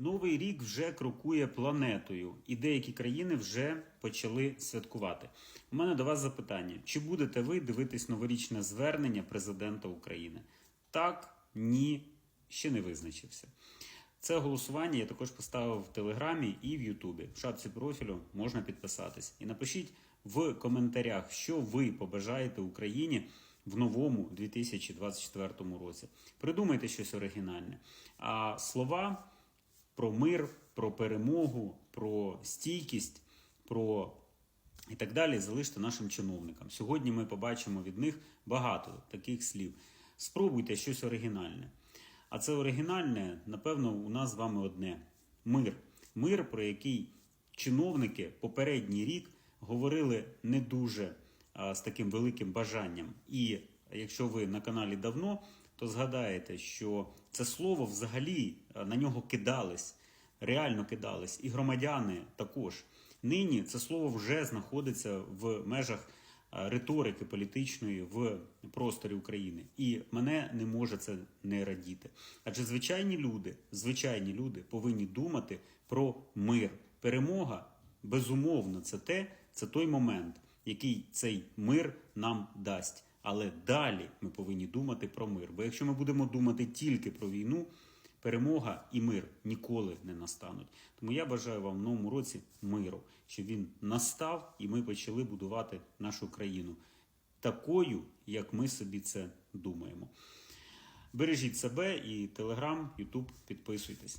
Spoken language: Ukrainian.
Новий рік вже крокує планетою, і деякі країни вже почали святкувати. У мене до вас запитання: чи будете ви дивитись новорічне звернення президента України? Так, ні, ще не визначився. Це голосування я також поставив в Телеграмі і в Ютубі. В шапці профілю можна підписатись. І напишіть в коментарях, що ви побажаєте Україні в новому 2024 році. Придумайте щось оригінальне. А слова про мир, про перемогу, про стійкість, про і так далі залиште нашим чиновникам. Сьогодні ми побачимо від них багато таких слів. Спробуйте щось оригінальне. А це оригінальне, напевно, у нас з вами одне мир. Мир, про який чиновники попередній рік говорили не дуже а, з таким великим бажанням. І якщо ви на каналі давно, то згадаєте, що це слово взагалі на нього кидались, реально кидались, і громадяни також. Нині це слово вже знаходиться в межах риторики політичної в просторі України. І мене не може це не радіти. Адже звичайні люди, звичайні люди повинні думати про мир. Перемога, безумовно, це те, це той момент, який цей мир нам дасть. Але далі ми повинні думати про мир. Бо якщо ми будемо думати тільки про війну, перемога і мир ніколи не настануть. Тому я бажаю вам в новому році миру, щоб він настав і ми почали будувати нашу країну такою, як ми собі це думаємо. Бережіть себе і Телеграм, Ютуб, підписуйтесь.